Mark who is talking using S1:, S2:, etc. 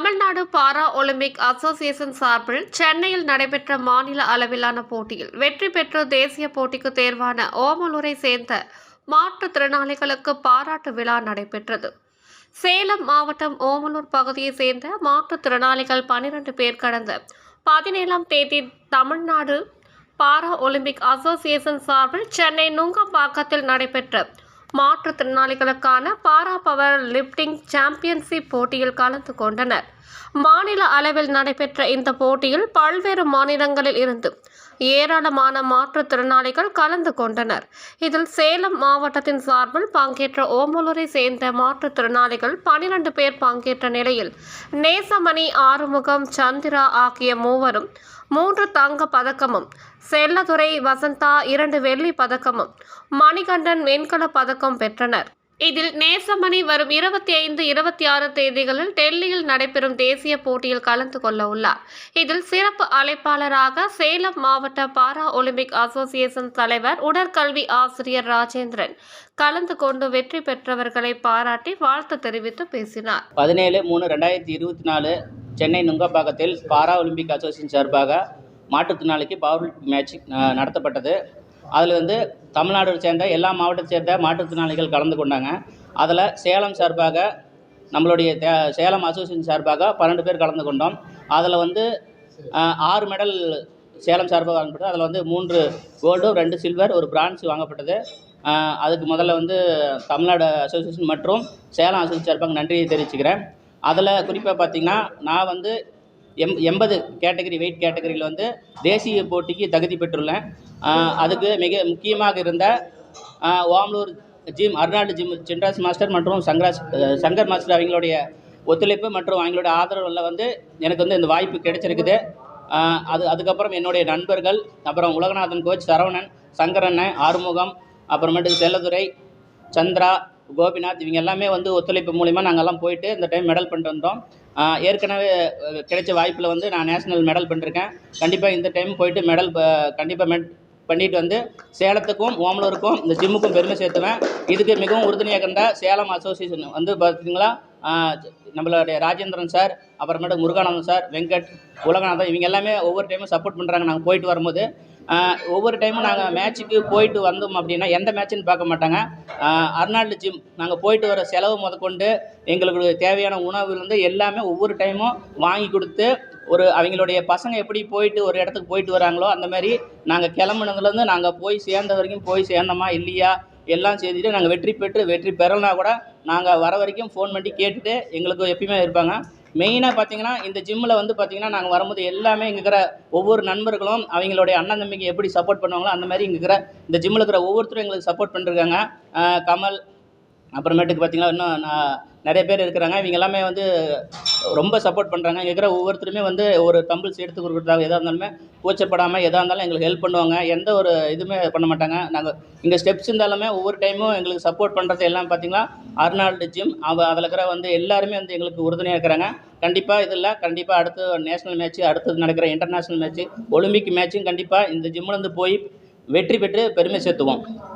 S1: Tamil Nadu para Olympic association சார்பில் சென்னையில் நடைபெற்ற மாநில அளவிலான போட்டியில் வெற்றி பெற்று தேசிய போட்டிக்கு தேர்வான ஓமலூரை சேர்ந்த மாற்றுத்திறனாளிகளுக்கு பாராட்டு விழா நடைபெற்றது. சேலம் மாவட்டம் ஓமலூர் பகுதியை சேர்ந்த மாற்றுத்திறனாளிகள் பனிரெண்டு பேர் கடந்த பதினேழாம் தேதி தமிழ்நாடு பாரா ஒலிம்பிக் அசோசியேஷன் சார்பில் சென்னை நுங்கம்பாக்கத்தில் நடைபெற்ற மாற்றுத்திறனாளிகளுக்கான பாரா பவர் லிப்டிங் சாம்பியன்ஷிப் போட்டியில் கலந்து கொண்டனர். மாநில அளவில் நடைபெற்ற இந்த போட்டியில் பல்வேறு மாநிலங்களில் இருந்து ஏராளமான மாற்றுத்திறனாளிகள் கலந்து கொண்டனர். இதில் சேலம் மாவட்டத்தின் சார்பில் பங்கேற்ற ஓமலூரை சேர்ந்த மாற்றுத்திறனாளிகள் பனிரெண்டு பேர் பங்கேற்ற நிலையில் நேசமணி ஆறுமுகம் சந்திரா ஆகிய மூவரும் மூன்று தங்க பதக்கமும் செல்லதுரை வசந்தா இரண்டு வெள்ளி பதக்கமும் மணிகண்டன் வெண்கல பதக்கம் பெற்றனர். இதில் நேசமணி வரும் இருபத்தி ஐந்து இருபத்தி ஆறு தேதிகளில் டெல்லியில் நடைபெறும் தேசிய போட்டியில் கலந்து கொள்ள உள்ளார் இதில் சிறப்பு அழைப்பாளராக சேலம் மாவட்ட பாரா ஒலிம்பிக் அசோசியேஷன் தலைவர் உடற்கல்வி ஆசிரியர் ராஜேந்திரன் கலந்து கொண்டு வெற்றி பெற்றவர்களை பாராட்டி வாழ்த்து தெரிவித்து பேசினார்.
S2: பதினேழு மூணு ரெண்டாயிரத்தி இருபத்தி நாலு சென்னை நுங்கம்பாக்கத்தில் பாரா ஒலிம்பிக் அசோசியேஷன் சார்பாக மாற்றுத்திறனாளிக்கு பவர் மேட்ச் நடத்தப்பட்டது. அதில் வந்து தமிழ்நாடு சேர்ந்த எல்லா மாவட்டத்தை சேர்ந்த மாற்றுத்திறனாளிகள் கலந்து கொண்டாங்க. அதில் சேலம் சார்பாக நம்மளுடைய தே- சேலம் அசோசியேஷன் சார்பாக பன்னெண்டு பேர் கலந்து கொண்டோம். அதில் வந்து ஆறு மெடல் சேலம் சார்பாக வாங்கப்பட்டது. அதில் வந்து மூன்று கோல்டு ரெண்டு சில்வர் ஒரு பிரான்ஸ் வாங்கப்பட்டது. அதுக்கு முதல்ல வந்து தமிழ்நாடு அசோசியேஷன் மற்றும் சேலம் அசோசியேஷன் சார்பாக நன்றியை தெரிவிச்சுக்கிறேன். அதில் குறிப்பாக பார்த்தீங்கன்னா நான் வந்து எம் எண்பது கேட்டகரி வெயிட் கேட்டகரியில் வந்து தேசிய போட்டிக்கு தகுதி பெற்றுள்ளேன். அதுக்கு மிக முக்கியமாக இருந்த Omalur gym Arnold gym Chinras master மற்றும் சங்கராஸ் சங்கர் மாஸ்டர் அவங்களுடைய ஒத்துழைப்பு மற்றும் அவங்களுடைய ஆதரவில் வந்து எனக்கு வந்து இந்த வாய்ப்பு கிடைச்சிருக்குது. அது அதுக்கப்புறம் என்னுடைய நண்பர்கள் அப்புறம் உலகநாதன் கோச் சரவணன் சங்கரண்ணன் ஆறுமுகம் அப்புறமேட்டுக்கு செல்லதுரை சந்திரா கோபிநாத் இவங்க எல்லாமே வந்து ஒத்துழைப்பு மூலிமா நாங்கள் எல்லாம் போயிட்டு இந்த டைம் மெடல் பண்ணிட்டு வந்தோம். ஏற்கனவே கிடைச்ச வாய்ப்பில் வந்து நான் நேஷ்னல் மெடல் பண்ணிருக்கேன். கண்டிப்பாக இந்த டைம் போயிட்டு மெடல் கண்டிப்பாக மெட் பண்ணிட்டு வந்து சேலத்துக்கும் ஓமலூருக்கும் இந்த ஜிம்முக்கும் பெருமை சேர்த்துவேன். இதுக்கு மிகவும் உறுதுணையாக இருந்த சேலம் அசோசியேஷன். வந்து பார்த்தீங்களா நம்மளுடைய ராஜேந்திரன் சார் அப்புறமேட்டு முருகானந்தன் சார் வெங்கட் உலகநாதன் இவங்க எல்லாமே ஒவ்வொரு டைமும் சப்போர்ட் பண்ணுறாங்க நாங்கள் போயிட்டு வரும்போது ஒவ்வொரு டைமும் நாங்கள் மேட்ச்சுக்கு போயிட்டு வந்தோம் அப்படின்னா எந்த மேட்ச்சுன்னு பார்க்க மாட்டாங்க. அர்னால்டு ஜிம் நாங்கள் போயிட்டு வர செலவு முதற்கொண்டு எங்களுக்கு தேவையான உணவுலேருந்து எல்லாமே ஒவ்வொரு டைமும் வாங்கி கொடுத்து ஒரு அவங்களுடைய பசங்க எப்படி போயிட்டு ஒரு இடத்துக்கு போயிட்டு வராங்களோ அந்த மாதிரி நாங்கள் கிளம்புனதுலேருந்து நாங்கள் போய் சேர்ந்த வரைக்கும் போய் சேர்ந்தோமா இல்லையா எல்லாம் செய்துட்டு நாங்கள் வெற்றி பெற்று வெற்றி பெறலனா கூட நாங்கள் வர வரைக்கும் ஃபோன் பண்ணி கேட்டுட்டு எங்களுக்கு எப்பயுமே இருப்பாங்க. மெயினாக பார்த்தீங்கன்னா இந்த ஜிம்மில் வந்து பார்த்தீங்கன்னா நாங்கள் வரும்போது எல்லாமே இங்கே இருக்கிற ஒவ்வொரு நண்பர்களும் அவங்களுடைய அண்ணன் தம்பிக்கு எப்படி சப்போர்ட் பண்ணுவாங்களோ அந்த மாதிரி இங்கே இருக்கிற இந்த ஜிம்மில் இருக்கிற ஒவ்வொருத்தரும் எங்களுக்கு சப்போர்ட் பண்ணிருக்காங்க. கமல் அப்புறமேட்டுக்கு பார்த்தீங்கன்னா இன்னும் நான் நிறைய பேர் இருக்கிறாங்க. இவங்க எல்லாமே வந்து ரொம்ப சப்போர்ட் பண்ணுறாங்க இங்கே இருக்கிற ஒவ்வொருத்தருமே வந்து ஒரு தம்பிள்ஸ் எடுத்து கொடுக்குறதாக எதாக இருந்தாலுமே கூச்சப்படாமல் எதாக இருந்தாலும் எங்களுக்கு ஹெல்ப் பண்ணுவாங்க. எந்த ஒரு இதுவுமே பண்ண மாட்டாங்க. நாங்கள் இங்கே ஸ்டெப்ஸ் இருந்தாலுமே ஒவ்வொரு டைமும் எங்களுக்கு சப்போர்ட் பண்ணுறது எல்லாம் பார்த்தீங்கன்னா அர்னால்டு ஜிம் அவ அதில் இருக்கிற வந்து எல்லாருமே வந்து எங்களுக்கு உறுதுணையாக இருக்கிறாங்க. கண்டிப்பாக இதில் கண்டிப்பாக அடுத்து நேஷனல் மேட்ச்சு அடுத்தது நடக்கிற இன்டர்நேஷ்னல் மேட்ச்சு ஒலிம்பிக் மேட்ச்சும் கண்டிப்பாக இந்த ஜிம்லேருந்து போய் வெற்றி பெற்று பெருமை சேர்த்துவோம்.